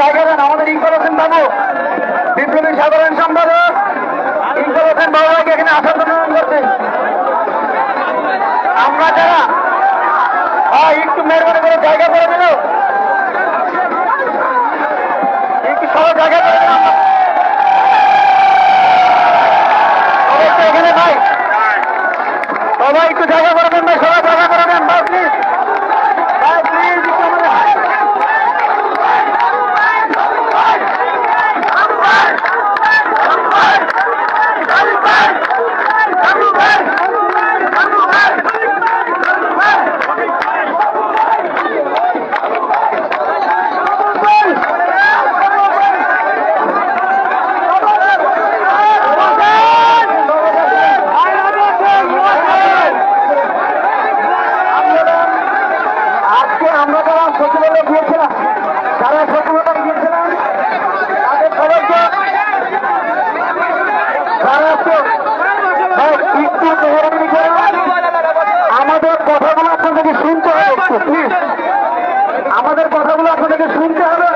জায়গা দেন, আমাদের ইকবাল হোসেন বাবু। বিপ্লবী সাধারণ সম্পাদক। ইকবাল হোসেন বাবুকে এখানে আসার জন্য করছেন। করছি আমরা যারা একটু মেহরবানি করে জায়গা করে দিল। একটু সবাই জায়গা করে দিল সবাই একটু এখানে ভাই সবাই একটু জায়গা করে দেন ভাই সবাই জায়গা করে দেন ভাই প্লিজ ভাই প্লিজ একটু আমাদের আজকে আমরা যারা সচিবালয়ে গিয়েছিলাম যারা সচিবালয়ে গিয়েছিলাম তাদের সবাইকে যারা আজকে ভাই, একটু মেহরবানি করে আমাদের কথাগুলো আপনাদেরকে শুনতে হবে একটু প্লিজ আমাদের কথাগুলো আপনাদেরকে শুনতে হবে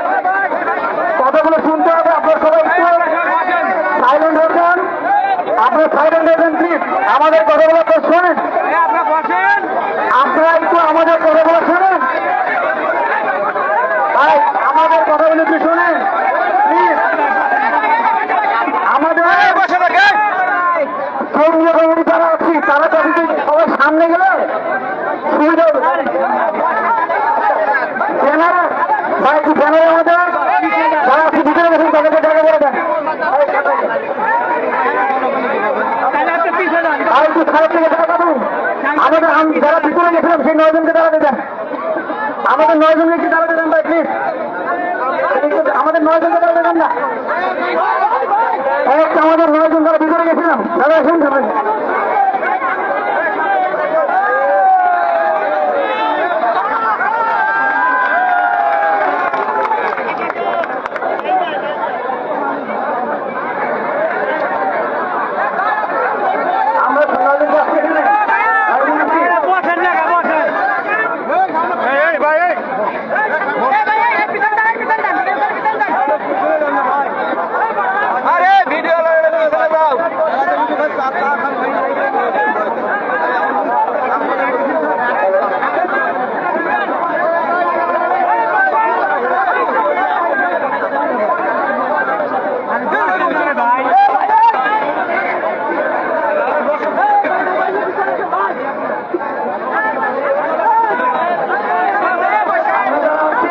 কথাগুলো শুনতে হবে আপনার সবাই একটু সাইলেন্ট হয়েছেন আপনার সাইলেন্ট হয়েছেন প্লিজ আমাদের কথাগুলো তো শোনেন। আপনারা একটু আমাদের কথাগুলো শোনেন। ভাই আমাদের কথাগুলো একটু শোনেন। প্লিজ। আমাদের কেন্দ্রীয় কমিটি যারা আছি তারা তো যদি সবাই সামনে গেলে সুবিধা হবে ব্যানার ভাই একটু ব্যানার আমাদের যারা আপনি ভিতরে গেছেন তাদেরকে জায়গা করে দেন আর একটু খারাপ থেকে টাকা দেন আমাদের আম- যারা ভিতরে গেছিলাম সেই নয়জনকে দাঁড়াতে দেন আমাদের নয় জন একটু দাঁড়াতে দেন ভাই প্লিজ আমাদের নয় জনকে দাঁড়াতে দেন না। আমাদের নয় জন তারা ভিতরে গেছিলাম, দাদা আসেন সবাই আমরা নয়জনকে আসছি এখানে নয়জন আসছি। আরে ভিডিও দাও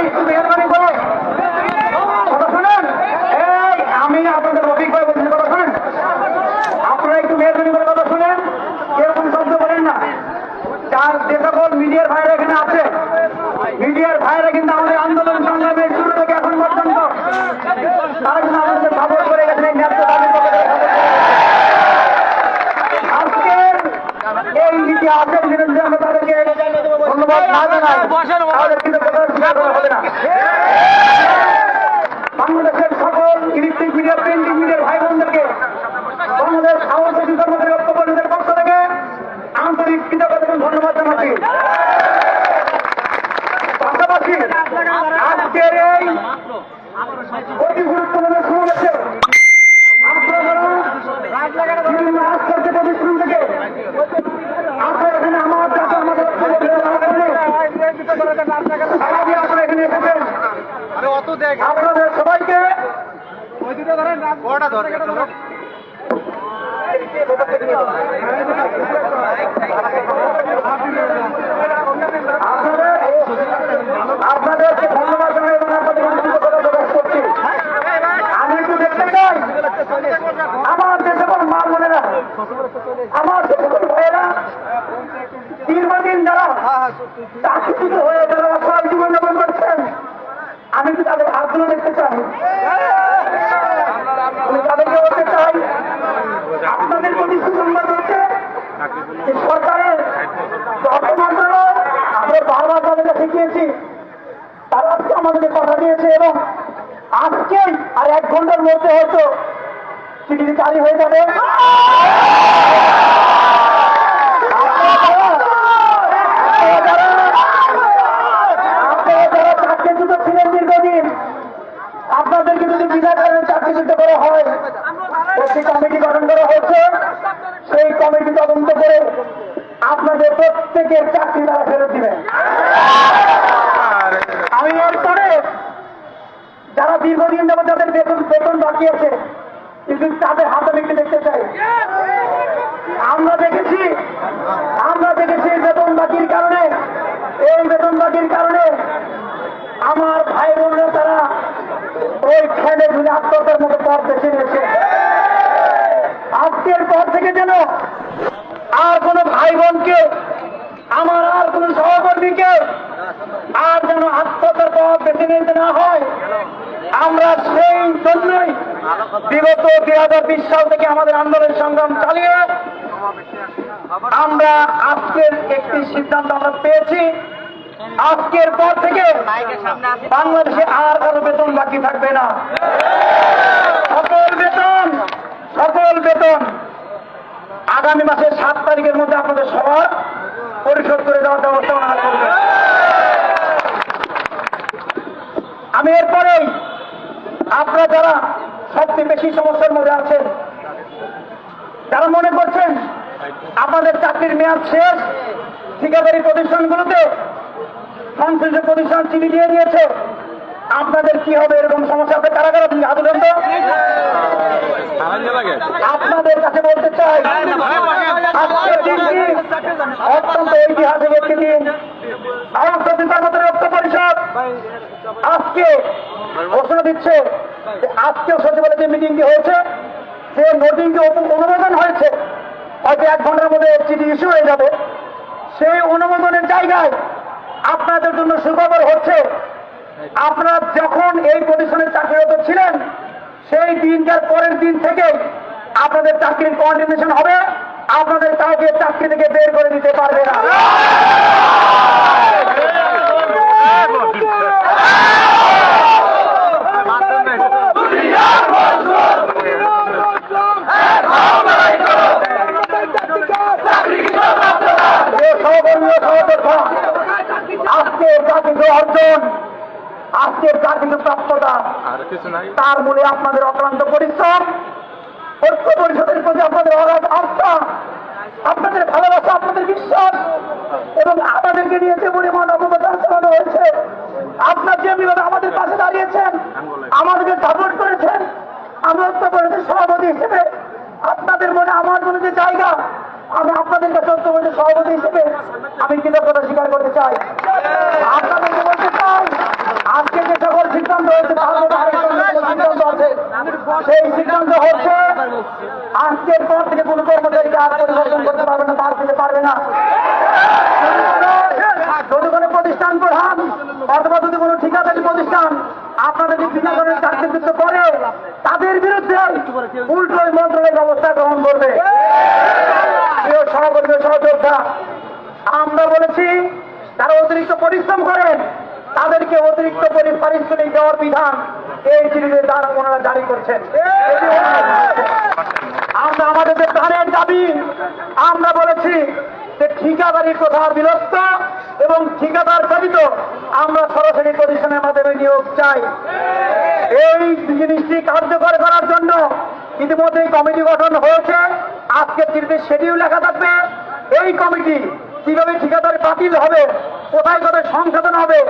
একটু মেহরবানি করে কথা শুনেন এই আমি আপনাদের রফিক ভাই বলছি কথা শুনেন আপনারা একটু মেহরবানি করে কথা শুনেন এরকম শব্দ বলেন না যার যে সকল মিডিয়ার ভাইরা এখানে আছে। মিডিয়ার ভাইরা কিন্তু আমাদের আন্দোলন সংগ্রামের শুরু থেকে এখন পর্যন্ত। তারা কিন্তু আমাদের সাপোর্ট করে গেছেন এই ন্যায্য দাবি আজকের এই ইতিহাসের বিরুদ্ধে আমরা তাদেরকে ধন্যবাদ না জানাই তাহলে কিন্তু প্রকাশ স্বীকার করা হবে না বাংলাদেশের সকল ইলেকট্রিক মিডিয়া প্রিন্টিং মিডিয়ার ভাই বোনদেরকে বাংলাদেশ সাহসী কর্মচারী ঐক্যপরিষদের পক্ষ থেকে আন্তরিক কৃতজ্ঞতা এবং ধন্যবাদ জানাচ্ছি পাশাপাশি আজকের এই অতি গুরুত্বপূর্ণ সমাবেশে আপনারা যারা বিভিন্ন আশ্চর্য প্রতিষ্ঠান থেকে আপনারা এখানে আমার চাচা আমাদের সারা দিয়ে আপনারা এখানে এসেছেন আরে অত দেখ আপনাদের সবাইকে আপনাদেরকে ধন্যবাদ জানাই আমি একটু দেখতে চাই আমার সকল মা বোনেরা আমার যে সকল ভাইয়েরা দীর্ঘদিন যারা হয়ে যারা অসহায় জীবন যাপন করছেন। আমি কি তাদের হাতগুলো দেখতে চাই? আমি তাদেরকে বলতে চাই, আপনাদের প্রতি সুসংবাদ হচ্ছে যে সরকারের অর্থ মন্ত্রণালয় আমরা তারা আজকে আমাদেরকে কথা দিয়েছে এবং আজকেই আর এক ঘণ্টার মধ্যে হয়তো চিঠি জারি হয়ে যাবে আপনারা যারা চাকরিচ্যুত ছিলেন দীর্ঘদিন আপনাদেরকে যদি বিনা কারণে চাকরিচ্যুত করা হয় একটি কমিটি গঠন করা হয়েছে। সেই কমিটি তদন্ত করে আপনাদের প্রত্যেকের চাকরি তারা ফেরত দিবেন আমি এরপরে যারা দীর্ঘদিন যাবত যাদের বেতন বেতন বাকি আছে, কিন্তু তাদের হাতে লিখে দেখতে চাই। আমরা দেখেছি আমরা দেখেছি বেতন বাকির কারণে, এই বেতন বাকির কারণে আমার ভাই বোনরা তারা ওই খেলে ঝুলে আত্মহত্যার মতো পথ বেছে নিয়েছে আজকের পর থেকে যেন আর কোনো ভাই বোনকে আমার আর কোনো সহকর্মীকে আর যেন আত্মহত্যার পথ বেছে নিতে না হয়, আমরা সেই জন্যই বিগত দুই হাজার বিশ সাল থেকে আমাদের আন্দোলন সংগ্রাম চালিয়ে আমরা আজকের একটি সিদ্ধান্ত আমরা পেয়েছি। আজকের পর থেকে বাংলাদেশে আর কারও বেতন বাকি থাকবে না। সকল বেতন সকল বেতন। আগামী মাসের সাত তারিখের মধ্যে আপনাদের সবার পরিশোধ করে দেওয়ার ব্যবস্থা ওনারা করবেন। আমি এরপরেই আপনারা যারা সবচেয়ে বেশি সমস্যার মধ্যে আছেন যারা মনে করছেন আপনাদের চাকরির মেয়াদ শেষ ঠিকাদারি প্রতিষ্ঠানগুলোতে সংশ্লিষ্ট প্রতিষ্ঠান চিঠি দিয়ে দিয়েছে। আপনাদের কি হবে এরকম সমস্যা? আপনি কারা কারা হাত উঠান তো? আপনাদের কাছে বলতে চাই, আজকের দিনটি অত্যন্ত ঐতিহাসিক একটি দিন। আন্তর্জাতিক আমাদের ঐক্য পরিষদ আজকে ঘোষণা দিচ্ছে যে আজকেও সচিবালয় যে মিটিংটি হয়েছে, সে নোটিংটি অনুমোদন হয়েছে। হয়তো এক ঘণ্টার মধ্যে চিঠি ইস্যু হয়ে যাবে। সেই অনুমোদনের জায়গায় আপনাদের জন্য সুখবর হচ্ছে আপনারা যখন এই প্রতিষ্ঠানে চাকরিরত ছিলেন সেই দিনটার পরের দিন থেকে আপনাদের চাকরির কন্টিনিউশন হবে আপনাদের কাউকে চাকরি থেকে বের করে দিতে পারবে না। সহকর্মী সহযোদ্ধা আজকের যা কিন্তু অর্জন আজকের যা কিন্তু প্রাপ্যতা তার মূলে আপনাদের অক্লান্ত পরিশ্রম ঐক্য পরিষদের প্রতি আপনাদের অগাধ আস্থা আপনাদের ভালোবাসা আপনাদের বিশ্বাস এবং আমাদেরকে নিয়ে যে পরিমাণ অপপ্রচার চালানো হয়েছে আপনার যেমনিভাবে আমাদের পাশে দাঁড়িয়েছেন আমাদেরকে সাপোর্ট করেছেন আমরা ঐক্য পরিষদের সভাপতি হিসেবে আপনাদের মনে আমার মনে যে জায়গা আমি আপনাদের কাছে পরিষদের সভাপতি হিসেবে আমি কৃতজ্ঞতা স্বীকার করতে চাই। আপনাদেরকে বলতে চাই, আজকে যে সকল সিদ্ধান্ত হয়েছে সেই সিদ্ধান্ত হচ্ছে, আজকের পর থেকে কোনো কর্মচারীকে আর পরিবর্তন করতে পারবে না তার দিতে পারবে না। যদি কোনো প্রতিষ্ঠান প্রধান অথবা যদি কোনো ঠিকাদারি প্রতিষ্ঠান আপনাদের যে বিনা ধরনের চাকরিযুক্ত করে, তাদের বিরুদ্ধে উল্টো ওই মন্ত্রণালয় ব্যবস্থা গ্রহণ করবে। সহযোদ্ধা আমরা বলেছি যারা অতিরিক্ত পরিশ্রম করেন, তাদেরকে অতিরিক্ত পরি- পারিশ্রমিক দেওয়ার বিধান এই চিঠিতে তারা ওনারা জারি করছেন। আমরা আমাদের যে প্রাণের দাবি, আমরা বলেছি যে ঠিকাদারির প্রথা বিলুপ্ত এবং ঠিকাদার ব্যতীত আমরা সরাসরি প্রতিষ্ঠানের মাধ্যমে নিয়োগ চাই। এই জিনিসটি কার্যকর করার জন্য ইতিমধ্যেই কমিটি গঠন হয়েছে। আজকের চিঠিতে শিডিউল লেখা থাকবে। এই কমিটি কীভাবে ঠিকাদার বাতিল হবে, কোথায় কোথায় সংশোধন হবে,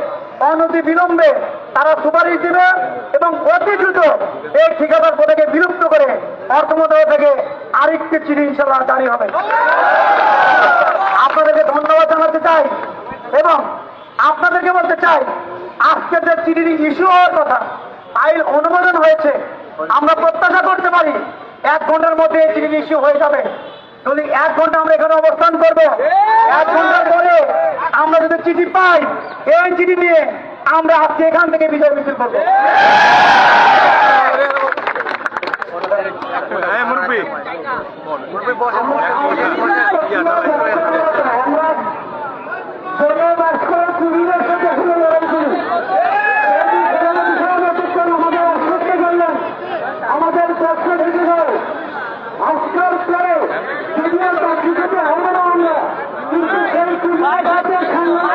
অনতি বিলম্বে তারা সুপারিশ দিবে এবং অতি দ্রুত এই ঠিকাদার পদেকে বিলুপ্ত করে অর্থ মন্ত্রণালয় থেকে আরেকটি চিঠি ইনশাল্লাহ জারি হবে। আপনাদেরকে ধন্যবাদ জানাতে চাই এবং আপনাদেরকে বলতে চাই, আজকের যে চিঠির ইস্যু হওয়ার কথা আইন অনুমোদন হয়েছে। আমরা প্রত্যাশা করতে পারি এক ঘণ্টার মধ্যে এই চিঠির ইস্যু হয়ে যাবে। যদি এক ঘণ্টা আমরা এখানে অবস্থান করব। এক ঘণ্টার পরে আমরা যদি চিঠি পাই এই চিঠি নিয়ে আমরা আজকে এখান থেকে বিজয় মিছিল করব। আগাতে খানা।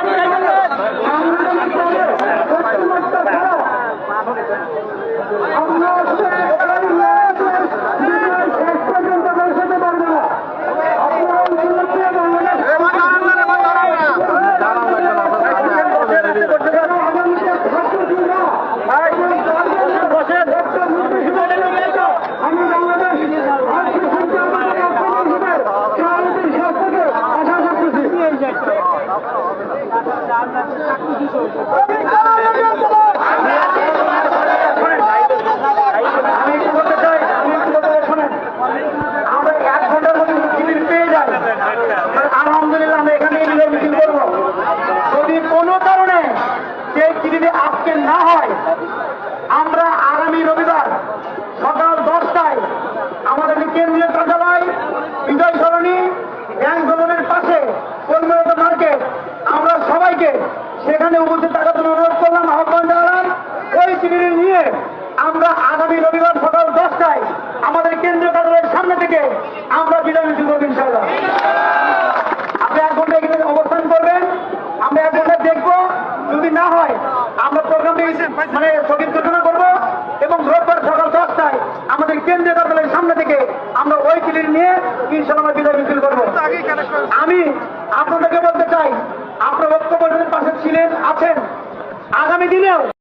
এই চিঠিটি আজকে না হয়, আমরা আগামী রবিবার সকাল দশটায় আমাদের কেন্দ্রীয় কার্যালয় বিজয় সরণী, ব্যাংক ভবনের পাশে কর্মরত মার্কেট। আমরা সবাইকে সেখানে উপস্থিত থাকার জন্য অনুরোধ করলাম, আহ্বান জানালাম। ওই চিঠিটি নিয়ে আমরা আগামী রবিবার সকাল দশটায় আমাদের কেন্দ্রীয় কার্যালয়ের সামনে থেকে আমরা বিজয় মিছিল মানে স্থগিত ঘোষণা করব এবং রোববার সকাল দশটায় আমাদের কেন্দ্রীয় কার্যালয়ের সামনে থেকে আমরা ওই ক্লিন নিয়ে ইনশাল্লাহ বিদায় মিছিল করব। আমি